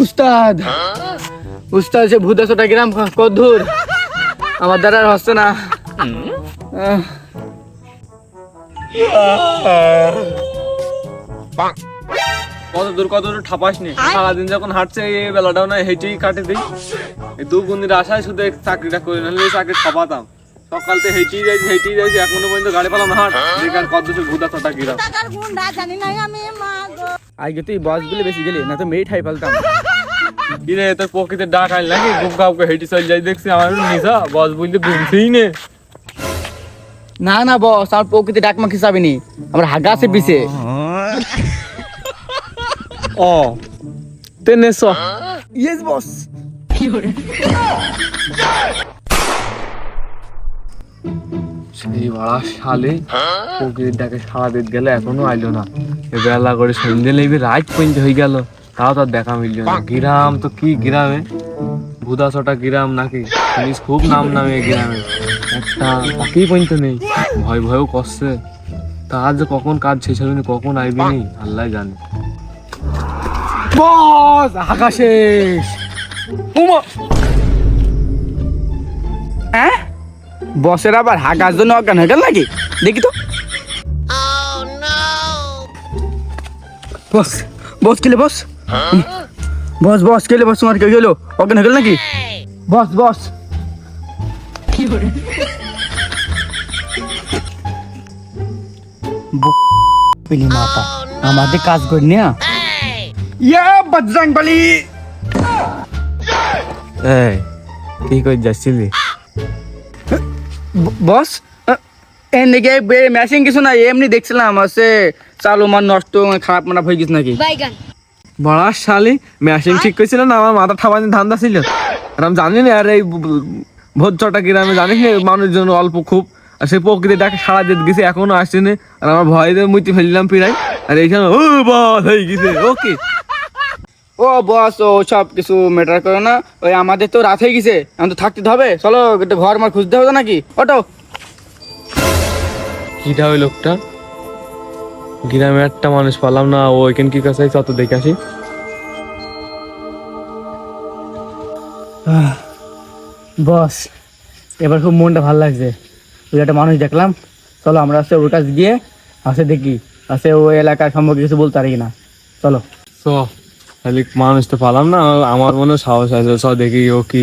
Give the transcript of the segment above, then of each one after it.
উস্তাদ উস্তাদ সে ভূতাশোটা গ্রাম কত দূর আমার দ্বারা হচ্ছে না। আহ, কত দূর কত দূর ঠাপাস নি সারাদিন যখন হাঁটছে এই বেলাটাও না হেঁটেই কাটে দিই। এই দু বন্ধুর আশায় শুধু চাকরিটা করে নাহলে এই চাকরি ঠাপাতাম। সকাল থেকে হেঁটেই যাইছি হেঁটেই যাইছি এখনও পর্যন্ত গাড়ি পেলাম না হাট। বেকার কত দূর ভূতা ছটা গিরাম টাকার গুন্ডা জানি না আমি মা গো। আজকে তুই বসগুলো বেশি গেলি না তো মেয়ে ঠাই ফেলতাম কিরে তোর প্রকৃতির ডাক আইল নাকি? গুপ গাপকে হেঁটে চল যাই দেখছি আমার নিশা বস বলতে ঘুমছেই নে। না না বস আমার প্রকৃতি ডাকমা খিসাবি নি। আমার হাগা আছে পিছে। ও। তেনে চ ইয়েস বস সেই ভাড়া শালে প্রকৃতির ডাকে সারা দিন গেলে এখনও আইলো না। বেলা করে সন্ধ্যে লেগে রাত পর্যন্ত হয়ে গেল। তাও তার দেখা মিলল না। গ্রাম তো কি গ্রামে? ভুদাছটা গ্রাম নাকি? জিনিস খুব নাম নামে গ্রামে। একটা তাকেই পর্যন্ত নেই। ভয় ভয়ও করছে। তার যে কখন কাজ শেষ হবে কখন আইবি নেই আল্লাহ জানে। বস শেষ। উমা। হ্যাঁ? বসের আবার হাগার জন্য অজ্ঞান হয়ে গেল নাকি? দেখি তো। বস বস কেলে বস? বস বস কেলে বস, তোমার কেউ গেলো? অজ্ঞান হয়ে গেল নাকি? বস বস। মাতা আমাদের কাজ করি না। ইয়া বজরং বলি। এই কি করে যাচ্ছিলি? বস এদিকে মেশিন কিছু না এমনি দেখছিলাম আছে চালু মার নষ্ট খারাপ মারা হয়ে গেছে নাকি? বাইগান। বড়া শালি মেশিন ঠিক করেছিল না আমার মাথা ঠাপানি ধান্দা ছিল। আর আমি জানি না আর এই ভোজ চটা গ্রামে জানিস না মানুষজন অল্প খুব আর সেই প্রকৃতি ডাকে সারা দিতে গেছে এখনও আসছে না আর আমার ভয় দিয়ে মুইতে ফেললাম পিড়াই আর এইখানে ও বস হয়ে গেছে ওকে ও বস ও সব কিছু ম্যাটার করো না। ওই আমাদের তো রাত হয়ে গেছে এখন তো থাকতে তো হবে। চলো একটা ঘর মার খুঁজতে হবে নাকি? ওটো কিটা ওই লোকটা? গ্রামে একটা মানুষ পালাম না ও এখানে কি কাছে তত দেখে আসি। বস এবার খুব মনটা ভালো লাগছে। ওই একটা মানুষ দেখলাম। চলো আমরা আসছে ওর কাছে গিয়ে আসে দেখি। আসে ওই এলাকার সম্পর্কে কিছু বলতে পারি না চলো। তো খালি মানুষ তো পালাম না। আমার মনে সাহস আছে সব দেখি ও কি,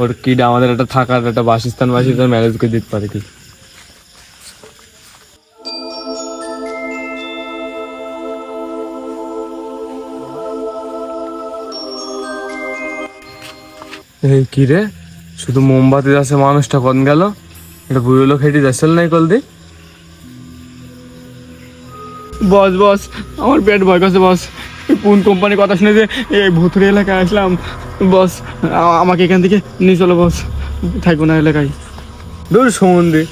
ওর কি আমাদের একটা থাকার একটা বাসস্থান বাসস্থান ম্যানেজ করে দিতে পারে কি। এই কি রে? শুধু মোমবাতি যাচ্ছে মানুষটা কন গেল? এটা বুড়ো লোক হেঁটে যাচ্ছিল নাই কল দি বস বস, আমার পেট ভয় করছে, বস। কোন কোম্পানির কথা শুনে যে এই ভুতুরে এলাকায় আসলাম? বস আমাকে এখান থেকে নিয়ে চলো বস। থাকব না এলাকায়। দূর সমুদ্রে।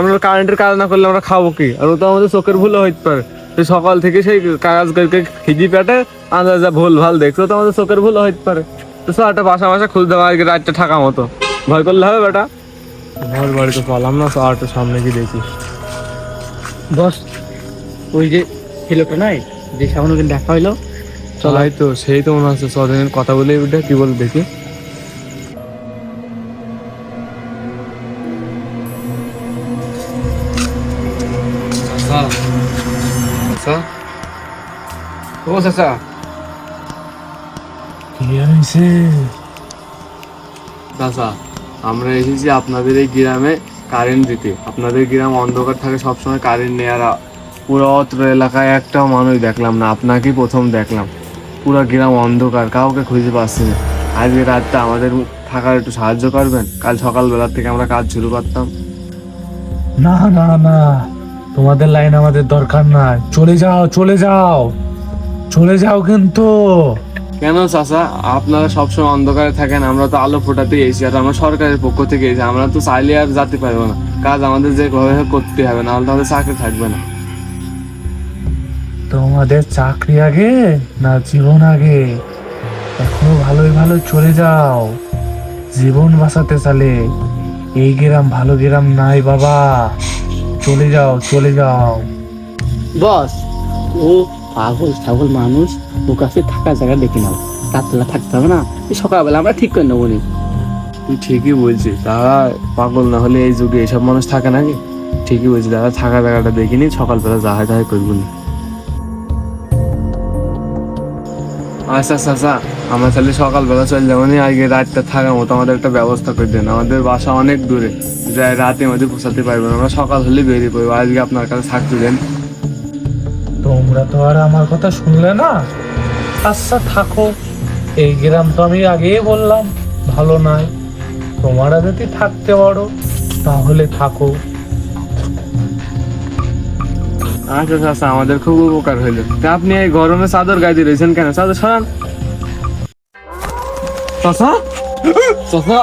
আমরা কারেন্টের কাজ না করলে আমরা খাব কি? আর ও তো আমাদের চোখের ভুলও হইতে পারে। সেই সকাল থেকে সেই কাজ করে খিদি পেটে আন্দাজা ভুল ভালো দেখছ। তো আমাদের চোখের ভুল হইতে পারে। তো সব একটা বাসা বাসা খুঁজতে পারে রাতটা থাকা মতো। ভয় করলে হবে বেটা? ঘর বাড়িতে পালাম না তো আর একটু সামনে গিয়ে দেখি। বস ওই যে ছেলেটা নাই যে সামনে দেখা হইল চলাই তো সেই তো মনে হচ্ছে ছদিনের কথা বলে উঠে কি বল দেখি। আচ্ছা। ও চাচা। দাদা আমরা এসেছি আপনাদের এই গ্রামে কারেন্ট দিতে। আপনাদের গ্রাম অন্ধকার থাকে সবসময় কারেন্ট নেই। আর পুরো অত্র এলাকায় একটাও মানুষ দেখলাম না আপনাকেই প্রথম দেখলাম। পুরো গ্রাম অন্ধকার কাউকে খুঁজে পাচ্ছি না। আজকে রাতটা আমাদের থাকার একটু সাহায্য করবেন? কাল সকালবেলার থেকে আমরা কাজ শুরু করতাম। না না না তোমাদের লাইন আমাদের দরকার নাই। চলে যাও চলে যাও চলে যাও কিন্তু। কেন চাচা? আপনারা সবসময় অন্ধকারে থাকেন আমরা তো আলো ফোটাতে এসেছি আর আমরা সরকারের পক্ষ থেকে এসেছি। আমরা তো চাইলে আর যেতে পারব না। কাজ আমাদের যে ভাবে করতে হবে না হলে তাহলে চাকরি থাকবে না। তোমাদের চাকরি আগে না জীবন আগে? এখনও ভালোই ভালো চলে যাও। জীবন বাঁচাতে চালে এই গ্রাম ভালো গ্রাম নাই বাবা। চলে যাও চলে যাও। বস ও পাগল ছাগল মানুষ ও কাছে থাকার জায়গা দেখে নাও। রাত্রেলা থাকতে হবে না সকালবেলা আমরা ঠিক করে নেব নি। তুই ঠিকই বলছিস দাদা পাগল না হলে এই যুগে এইসব মানুষ থাকে নাকি? ঠিকই বলছিস দাদা থাকা জায়গাটা দেখিনি সকালবেলা যাহাই তাহাই করব না। আচ্ছা আচ্ছা আচ্ছা। আমরা তাহলে সকালবেলা চলে যাব। নি আজকে রাতটা থাকার মতো আমাদের একটা ব্যবস্থা করে দেন। আমাদের বাসা অনেক দূরে। যাই রাতে মধ্যে পৌঁছাতে পারব না। আমরা সকাল হলে বেরিয়ে পড়ব। আজকে আপনার কাছে থাকতে দেন। তোমরা তো আর আমার কথা শুনলে না? আচ্ছা থাকো। এই গ্রাম তো আমি আগেই বললাম, ভালো নয়। তোমরা যদি থাকতে পারো, তাহলে থাকো। আচ্ছা আচ্ছা আমাদের খুব উপকার হইল। তা আপনি এই গরমে চাদর গায়ে দিয়ে রয়েছেন কেন? চাদর সরান। চাচা? চাচা?